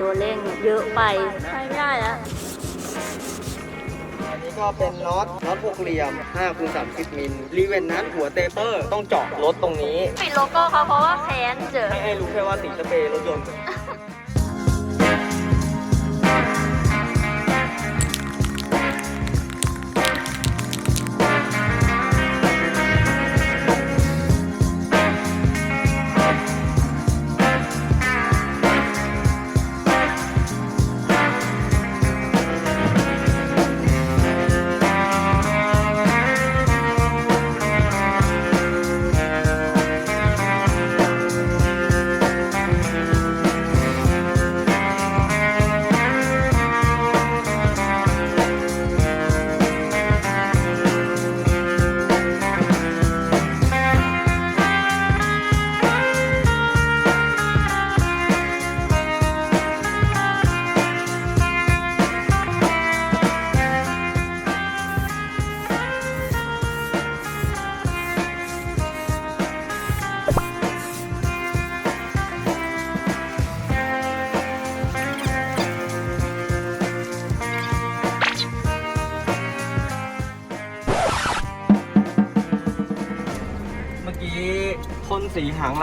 ตัวเร่งเยอะไปใช้ไม่ได้แล้วอันนี้ก็เป็นน็อตน็อตหกเหลี่ยม5คูณ30มิลรีเวนนั้นหัวเตเปอร์ ต้องเจาะรถตรงนี้ ปิดโลโก้เขาเพราะว่าแค้นเจอ ให้ให้รู้แค่ว่าสีสเปรย์รถยนต์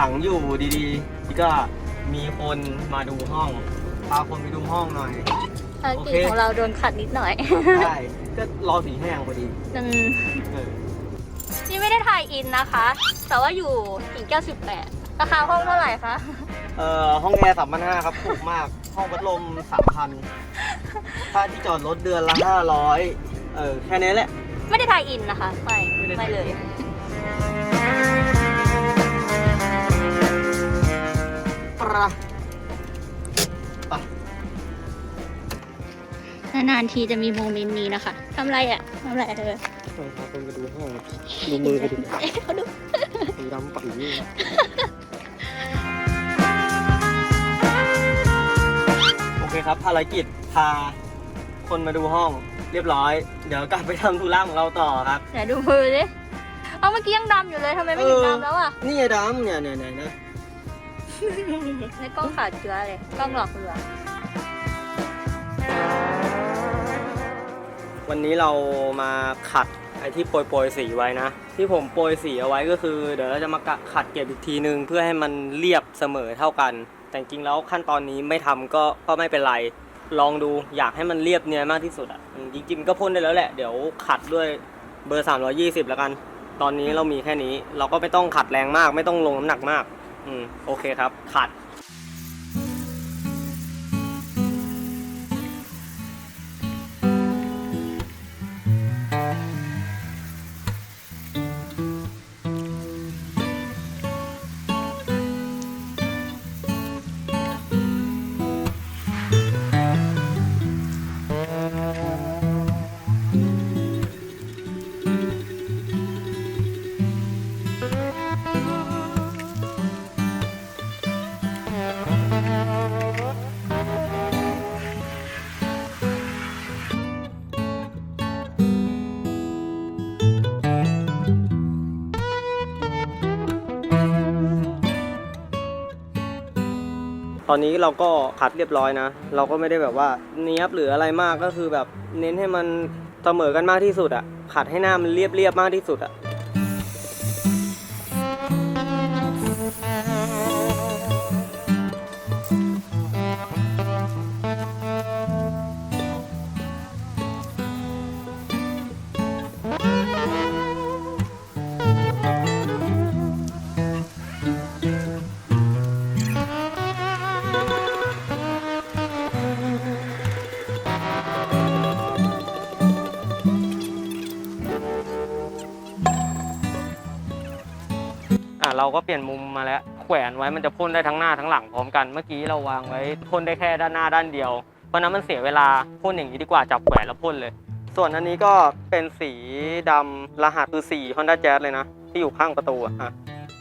งหลังอยู่ดีๆนี่ก็มีคนมาดูห้องพาคนไปดูห้องหน่อย ภารโอกิจเค ของเราโดนขัดนิดหน่อย ใช่ก็รอสีแห้งพอดีอืมเออนี่ไม่ได้ถ่ายอินนะคะ แต่ว่าอยู่กิ่งแก้ว18ราคาห้องเท่าไหร่คะเอ่อห้องแอร์สามพันห้าครับถูกมาก ห้องพัดลมสามพันค่าที่จอดรถเดือนละห้าร้อยเออแค่นี้แหละ ไม่ได้ถ่ายอินนะคะ ไม่ไม่ได้ถ่ายไม่เลย ปะปะนานๆทีจะมีโมเมนต์นี้นะคะทำไรอะทำไรอะเธอพาคนไปดูห้องดูมือไปดิเขาดูสีดำปีนี่โอเคครับ ภารกิจพาคนมาดูห้องเรียบร้อย เดี๋ยวกลับไปทำธุระของเราต่อครับไหนดูมือดิเอาเมื่อกี้ยังดำอยู่เลยทำไมไม่เห็นเออดำแล้วอะ นี่ไงดำเนี่ยเนี่ยเนี่ยนะ ในกล้องขาดเชื้อเลย กล้องหลอกลวงวันนี้เรามาขัดไอ้ที่โปรยโปรยสีไว้นะ ที่ผมโปรยสีเอาไว้ก็คือ เดี๋ยวเราจะมากะขัดเก็บอีกทีนึง เพื่อให้มันเรียบเสมอเท่ากัน แต่จริงแล้วขั้นตอนนี้ไม่ทำก็ก็ไม่เป็นไร ลองดูอยากให้มันเรียบเนียนมากที่สุดอะจริงๆก็พ่นได้แล้วแหละ เดี๋ยวขัดด้วยเบอร์ 320 แล้วกัน ตอนนี้เรามีแค่นี้ เราก็ไม่ต้องขัดแรงมาก ไม่ต้องลงน้ำหนักมาก อืมโอเคครับขัด ตอนนี้เราก็ขัดเรียบร้อยนะ เราก็ไม่ได้แบบว่าเนี้ยบหรืออะไรมากก็คือแบบเน้นให้มันเสมอกันมากที่สุดอะขัดให้หน้ามันเรียบเรียบๆมากที่สุดอะ เราก็เปลี่ยนมุมมาแล้วแขวนไว้มันจะพ่นได้ทั้งหน้าทั้งหลังพร้อมกันเมื่อกี้เราวางไว้พ่นได้แค่ด้านหน้าด้านเดียว เพราะนั้นมันเสียเวลาพ่นอย่างนี้ดีกว่าจับแขวนแล้วพ่นเลย ส่วนอันนี้ก็เป็นสีดำรหัสคือสี Honda Jazz เลยนะ ที่อยู่ข้างประตูอะ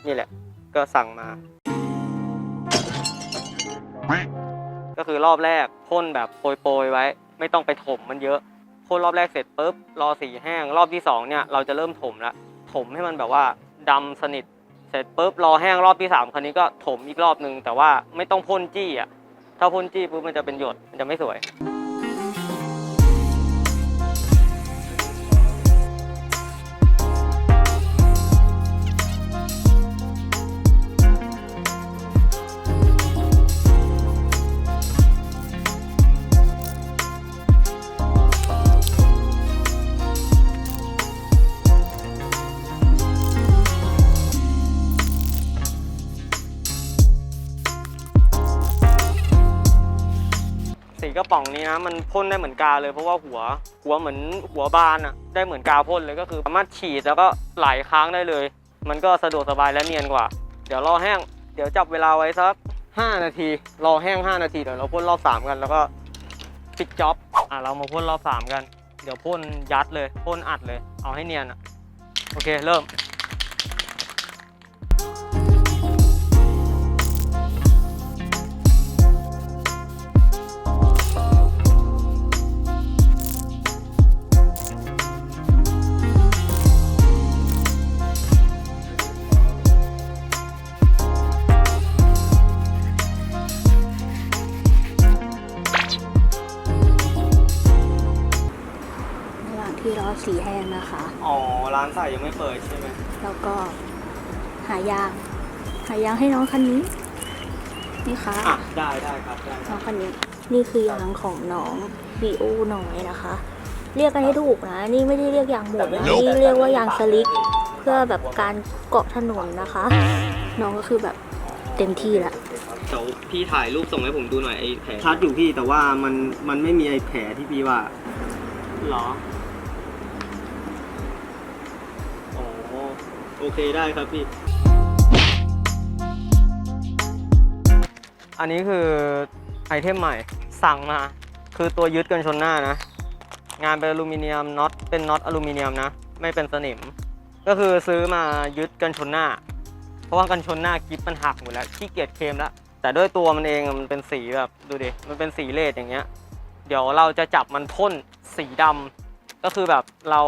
นี่แหละก็สั่งมา ก็คือรอบแรกพ่นแบบโปรยๆไว้ ไม่ต้องไปถมมันเยอะพ่นรอบแรกเสร็จปุ๊บรอสีแห้งรอบที่สองเนี่ยเราจะเริ่มถมละถมให้มันแบบว่าดำสนิท เสร็จปุ๊บรอแห้งรอบที่สามคันนี้ก็ถมอีกรอบนึง แต่ว่าไม่ต้องพ่นจี้อะถ้าพ่นจี้ปุ๊บมันจะเป็นหยดมันจะไม่สวย กระป๋องนี้นะมันพ่นได้เหมือนกาเลยเพราะว่าหัวหัวเหมือนหัวบานอะได้เหมือนกาพ่นเลยก็คือสามารถฉีดแล้วก็ไหลค้างได้เลย มันก็สะดวกสบายและเนียนกว่า เดี๋ยวรอแห้งเดี๋ยวจับเวลาไว้สัก5 นาที รอแห้ง 5 นาทีเดี๋ยวเราพ่นรอบ 3 กันแล้วก็ปิดจ็อบอะเรามาพ่นรอบ 3 กัน เดี๋ยวพ่นยัดเลยพ่นอัดเลย เอาให้เนียนอะโอเคเริ่ม เปิดใช่ไหมแล้วก็หายาง หายางให้น้องคันนี้ นี่ค่ะอะได้ได้ครับได้น้องคันนี้ นี่คือยางของน้องบีโอน้อยนะคะ เรียกกันให้ถูกนะ นี่ไม่ได้เรียกยางหมุนนะนี่เรียกว่ายางสลิก เพื่อแบบการเกาะถนนนะคะ น้องก็คือแบบเต็มที่ละ เดี๋ยวพี่ถ่ายรูปส่งให้ผมดูหน่อยไอ้แผลชัดอยู่พี่แต่ว่ามันมันไม่มีไอ้แผลที่พี่ว่า หรออ๋อ โอเคได้ครับพี่ อันนี้คือไอเทมใหม่สั่งมา คือตัวยึดกันชนหน้านะ งานเป็นอลูมิเนียมน็อตเป็นน็อตอลูมิเนียมนะ ไม่เป็นสนิม ก็คือซื้อมายึดกันชนหน้า เพราะว่ากันชนหน้ากิฟมันหักหมดแล้วขี้เกียจเคลมแล้วแต่ด้วยตัวมันเองมันเป็นสีแบบดูดิมันเป็นสีเลดอย่างเงี้ย เดี๋ยวเราจะจับมันพ่นสีดำก็คือแบบเรา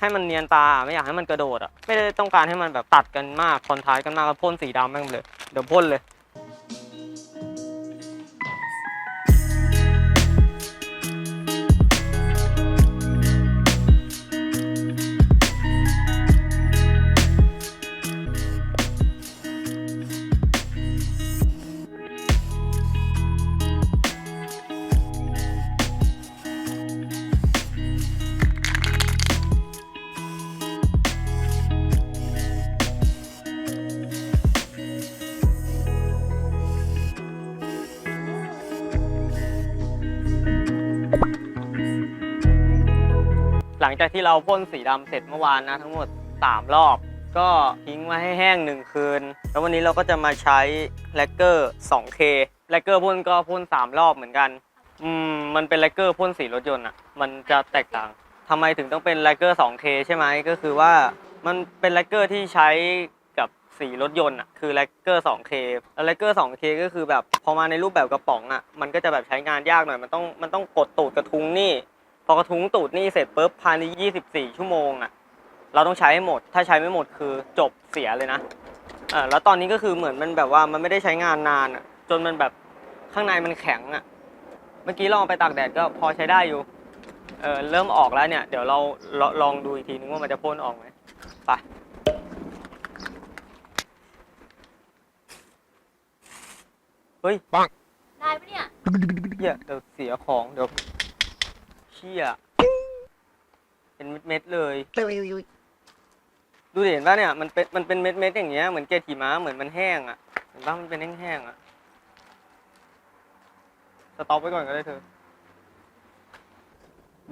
ให้มันเนียนตาไม่อยากให้มันกระโดดอะไม่ได้ต้องการให้มันแบบตัดกันมากคอนท้ายกันมากก็พ่นสีดำแม่งเลยเดี๋ยวพ่นเลย จากที่เราพ่นสีดำเสร็จเมื่อวานนะทั้งหมด 3 รอบ ก็ทิ้งไว้ให้แห้ง 1 คืน แล้ววันนี้เราก็จะมาใช้แลกเกอร์ 2K แลกเกอร์พ่นก็พ่น 3 รอบเหมือนกันอืมมันเป็นแลกเกอร์พ่นสีรถยนต์อะมันจะแตกต่างทำไมถึงต้องเป็นแลกเกอร์ 2K ใช่ไหมก็คือว่ามันเป็นแลกเกอร์ที่ใช้กับสีรถยนต์อะคือแลกเกอร์ 2K แล้วแลกเกอร์ 2K ก็คือแบบพอมาในรูปแบบกระป๋องอะมันก็จะแบบใช้งานยากหน่อยมันต้องมันต้องกดตูดกระทุ้งนี่ พอกระทุ้งตูดนี่เสร็จปุ๊บภายใน 24 ชั่วโมงอะ เราต้องใช้ให้หมด ถ้าใช้ไม่หมดคือจบเสียเลยนะอ่าแล้วตอนนี้ก็คือเหมือนมันแบบว่ามันไม่ได้ใช้งานนานอะ จนมันแบบข้างในมันแข็งอะ เมื่อกี้ลองเอาไปตากแดดก็พอใช้ได้อยู่ เออเริ่มออกแล้วเนี่ย เดี๋ยวเราลลองดูอีกทีนึงว่ามันจะพ่นออกไหมไปเฮ้ยได้ปะเนี่ยเหี้ยเดี๋ยวเสียของเดี๋ยว เชี่ยเป็นเม็ดๆเลยดูดิเห็นป่ะเนี่ยมันเป็นมันเป็นเม็ดๆอย่างเงี้ยเหมือนเกล็ดหิมะเหมือนมันแห้งอะเห็นป่ะมันเป็นแห้งๆอะสต็อปไว้ก่อนก็ได้เธอ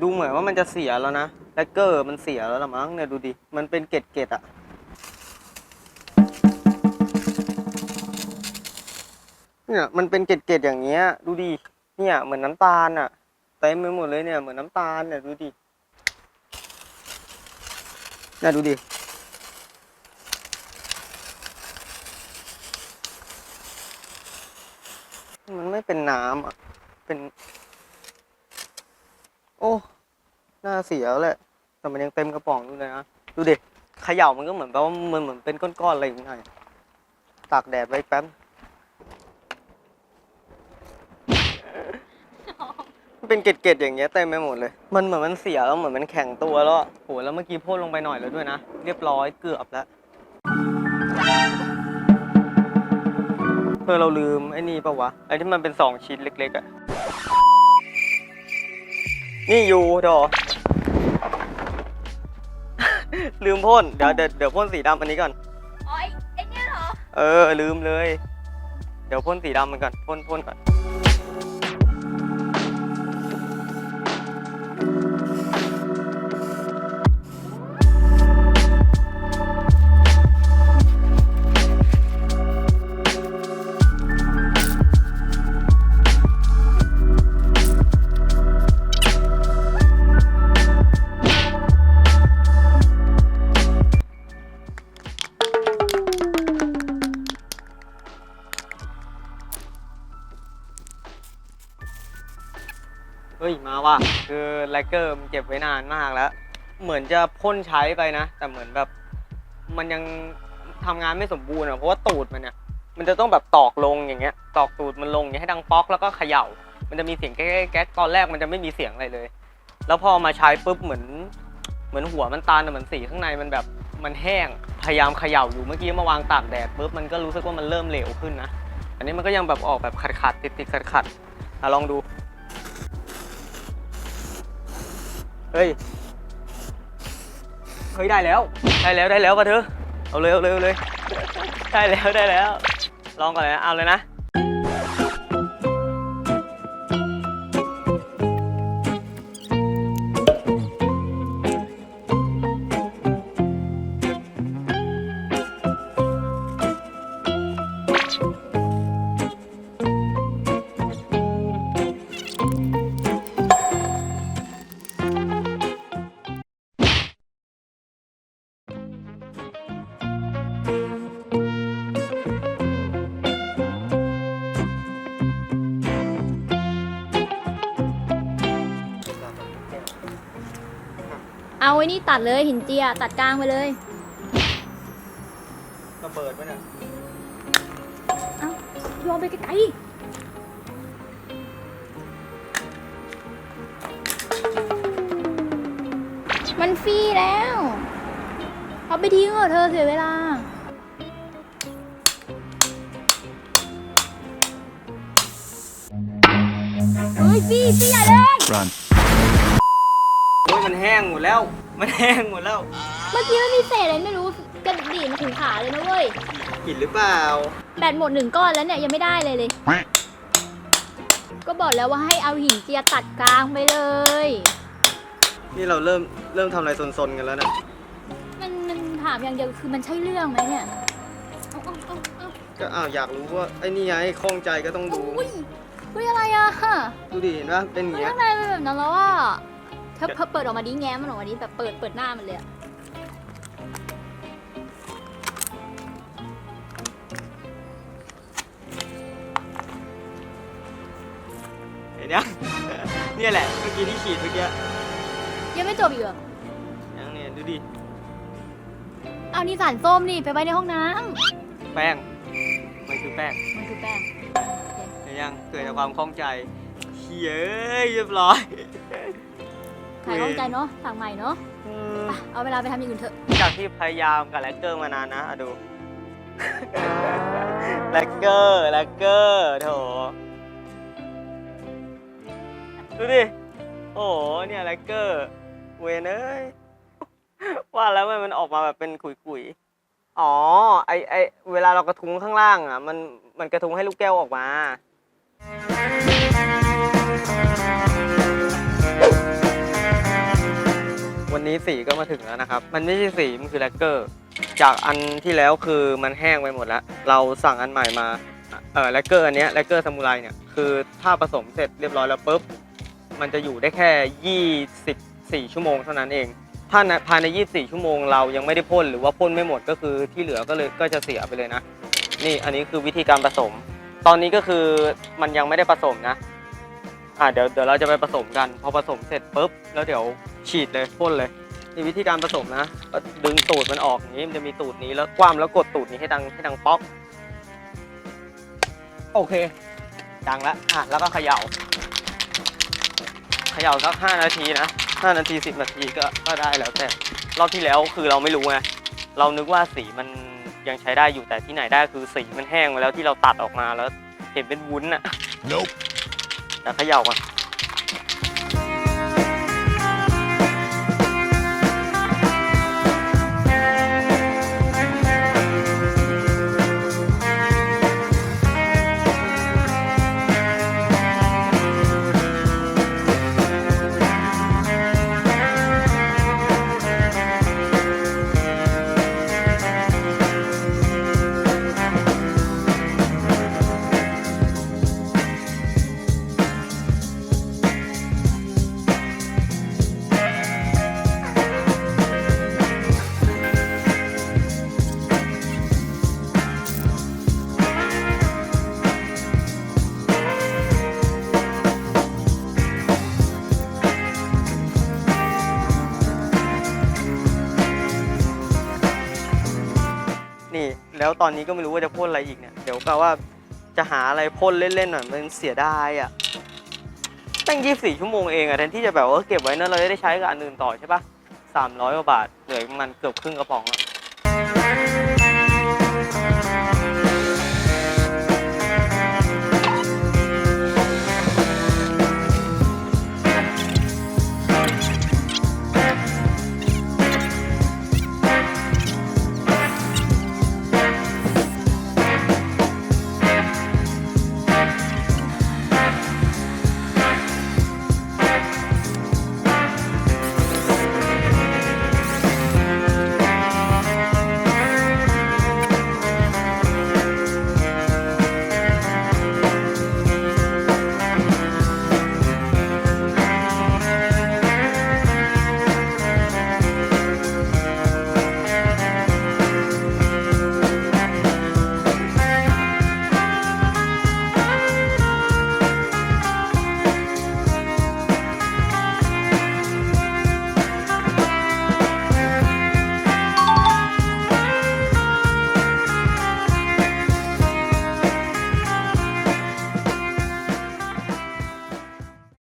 ดูเหมือนว่ามันจะเสียแล้วนะแลกเกอร์มันเสียแล้วละมั้งเนี่ยดูดิมันเป็นเกล็ดๆอะเนี่ยมันเป็นเกล็ดๆอย่างเงี้ย ดูดิเนี่ยเหมือนน้ำตาลอะเต็มไปหมดเลยเนี่ยเหมือนน้ำตาลเนี่ยดูดิเนี่ยดูดิมันไม่เป็นน้ำอะ เป็น โอ้ น่าเสียแล้วแหละ แต่มันยังเต็มกระป๋องอยู่เลยนะ ดูดิเขย่ามันก็เหมือนแบบว่ามันเหมือนเป็นก้อนๆอะไรอย่างเงี้ยตากแดดไว้แป๊บ เป็นเกล็ดๆอย่างเงี้ยเต็มไปหมดเลย มันเหมือนมันเสียแล้วเหมือนมันแข็งตัวแล้วอะโหแล้วเมื่อกี้พ่นลงไปหน่อยแล้วด้วยนะ เรียบร้อยเกือบแล้วเพื่อเราลืมไอ้นี่ปะวะ ไอ้ที่มันเป็นสองชิ้นเล็กๆอะนี่อยู่ดอลืมพ่น เดี๋ยวเดี๋ยวเดี๋ยวพ่นสีดำอันนี้ก่อน อ๋อไอ้ไอ้เนี่ยเหรอ เออลืมเลย เดี๋ยวพ่นสีดำมันก่อนพ่นพ่นก่อน ว่ะคือไลเกอร์มันเก็บไว้นานมากแล้ว เหมือนจะพ่นใช้ไปนะ แต่เหมือนแบบ มันยังทำงานไม่สมบูรณ์อะเพราะว่าตูดมันเนี่ยมันจะต้องแบบตอกลงอย่างเงี้ย ตอกตูดมันลงอย่างเงี้ยให้ดังป๊อกแล้วก็เขย่า มันจะมีเสียงแก๊กแก๊กตอนแรกมันจะไม่มีเสียงอะไรเลย แล้วพอมาใช้ปุ๊บเหมือน เหมือนหัวมันตันอะเหมือนสีข้างในมันแบบมันแห้งพยายามเขย่าอยู่เมื่อกี้มาวางตากแดดปุ๊บมันก็รู้สึกว่ามันเริ่มเหลวขึ้นนะ อันนี้มันก็ยังแบบออกแบบขัดขัดติดติดขัดขัดๆอะลองดู เฮ้ย เฮ้ยได้แล้ว ได้แล้วได้แล้วป่ะเธอ เอาเลยเอาเลยเอาเลย ได้แล้วได้แล้ว ลองก่อนเลยนะเอาเลยนะ เอาไอ้นี่ตัดเลยหินเจียตัดกลางไปเลย ระเบิดไปเนี่ยเอาโยนไปไกลๆมันฟรีแล้ว เอาไปทิ้งเถอะเธอเสียเวลา เฮ้ยฟรีฟรีอย่าเลย Run. โอ้ยมันแห้งหมดแล้ว มันแห้งหมดแล้วเมื่อกี้มันมีเศษอะไรไม่รู้กระดิ่งมาถึงขาเลยนะเว้ยกินหรือเปล่า แบตหมดหนึ่งก้อนแล้วเนี่ยยังไม่ได้เลยเลย ก็บอกแล้วว่าให้เอาหินเจียตัดกลางไปเลย นี่เราเริ่มเริ่มทำอะไรซนๆกันแล้วนะมันมันถามอย่างเดียวคือมันใช่เรื่องไหมเนี่ยเอาเอาเอาเอาก็อ้าวอยากรู้ว่าไอ้นี่ไงข้องใจก็ต้องดูอุ้ยอุ้ยอะไรอะดูดิเห็นปะเป็นอย่างเฮ้ยเงี้ยข้างในเป็นแบบนั้นแล้วอะ ถ้าเพิ่เปิดออกมาดิแง้มมันออกมาดิแบบเปิดเปิดหน้ามันเลยอะเห็นยังเนี่ยแหละเมื่อกี้ที่ฉีดเมื่อกี้ยังไม่จบอีกเหรอยังเนี่ยดูดิเอานี่สารส้มนี่ไปไว้ในห้องน้ำแป้งมันคือแป้งมันคือแป้ง เห็นยังเกิดจากความข้องใจเฮ้ยเรียบร้อย ขายข้องใจเนาะสั่งใหม่เนาะไปเอาเวลาไปทำอย่างอื่นเถอะจากที่พยายามกับแลกเกอร์มานานนะอะดู แลกเกอร์แลกเกอร์โถดูดิ โอ้โหเนี่ยแลกเกอร์ เวนเอ้ย ว่าแล้วมันมันออกมาแบบเป็นขุยๆ อ๋อ ไอไอเวลาเรากระทุ้งข้างล่างอะ มันมันกระทุ้งให้ลูกแก้วออกมา นี้สีก็มาถึงแล้วนะครับ มันไม่ใช่สีมันคือแลกเกอร์ จากอันที่แล้วคือมันแห้งไปหมดแล้ว เราสั่งอันใหม่มา เออแลกเกอร์อันเนี้ยแลกเกอร์ซามูไรเนี่ยคือถ้าผสมเสร็จเรียบร้อยแล้วปุ๊บ มันจะอยู่ได้แค่ 24 ชั่วโมงเท่านั้นเอง ถ้าภายใน 24 ชั่วโมงเรายังไม่ได้พ่นหรือว่าพ่นไม่หมดก็คือที่เหลือก็เลยก็จะเสียไปเลยนะ นี่อันนี้คือวิธีการผสม ตอนนี้ก็คือมันยังไม่ได้ผสมนะ อ่าเดี๋ยวเดี๋ยวเราจะไปผสมกัน พอผสมเสร็จปุ๊บแล้วเดี๋ยวฉีดเลยพ่นเลยนี่วิธีการผสมนะก็ดึงตูดมันออกอย่างนี้มันจะมีตูดนี้แล้วคว่ำแล้วกดตูดนี้ให้ดังให้ดังป๊อก โอเค ดังแล้วอะแล้วก็เขย่าเขย่าสัก5นาทีนะ5นาที10นาทีก็ก็ได้แล้วแต่รอบที่แล้วคือเราไม่รู้ไงเรานึกว่าสีมันยังใช้ได้อยู่แต่ที่ไหนได้คือสีมันแห้งไปแล้วที่เราตัดออกมาแล้ว เห็นเป็นวุ้นอะ Nope. แต่เขย่าก่อน แล้วตอนนี้ก็ไม่รู้ว่าจะพ่นอะไรอีกเนี่ย เดี๋ยวแปลว่าจะหาอะไรพ่นเล่นๆหน่อยมันเสียดายอะตั้งยี่สี่ชั่วโมงเองอะแทนที่จะแบบว่าเก็บไว้นั่นเราจะได้ใช้กับอันอื่นต่อใช่ปะสามร้อยกว่าบาทเหลือมันเกือบครึ่งกระป๋องอะ